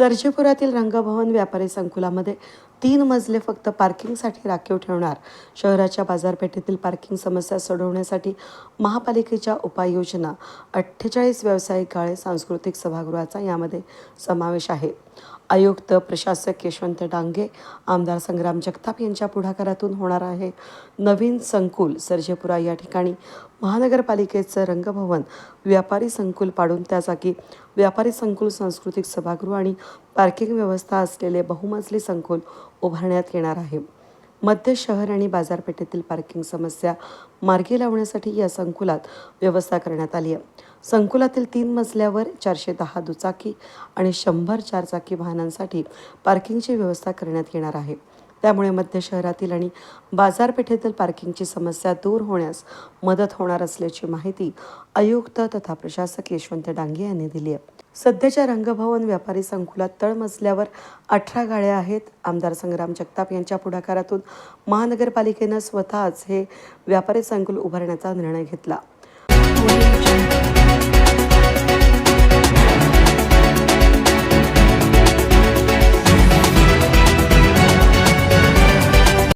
सर्जेपुरातील रंगभवन व्यापारी संकुलामध्ये तीन मजले फक्त पार्किंगसाठी राखीव ठेवणार. शहराच्या बाजारपेठेतील पार्किंग समस्या सोडवण्यासाठी महापालिकेच्या उपाययोजना अठ्ठेचाळीस व्यावसायिक गाळे सांस्कृतिक सभागृहाचा यामध्ये समावेश आहे. आयुक्त प्रशासक यशवंत डांगे आमदार संग्राम जगताप यांच्या पुढाकारातून होणार आहे. नवीन संकुल सर्जेपुरा या ठिकाणी महानगरपालिकेचं रंगभवन व्यापारी संकुल पाडून त्या जागी व्यापारी संकुल सांस्कृतिक सभागृह आणि पार्किंग व्यवस्था असलेले बहुमजली संकुल उभारण्यात येणार आहे. मध्य शहर आणि बाजारपेठेतील पार्किंग समस्या मार्गी लावण्यासाठी या संकुलात व्यवस्था करण्यात आली आहे. संकुलातील तीन मजल्यावर चारशे दहा दुचाकी आणि शंभर चारचाकी वाहनांसाठी पार्किंगची व्यवस्था करण्यात येणार आहे. त्यामुळे मध्य शहरातील आणि बाजारपेठेतील पार्किंगची समस्या दूर होण्यास मदत होणार असल्याची माहिती आयुक्त तथा प्रशासक यशवंत डांगे यांनी दिली आहे. सध्याच्या रंगभवन व्यापारी संकुलात तळमजल्यावर अठरा गाड्या आहेत. आमदार संग्राम जगताप यांच्या पुढाकारातून महानगरपालिकेनं स्वतःच हे व्यापारी संकुल उभारण्याचा निर्णय घेतला.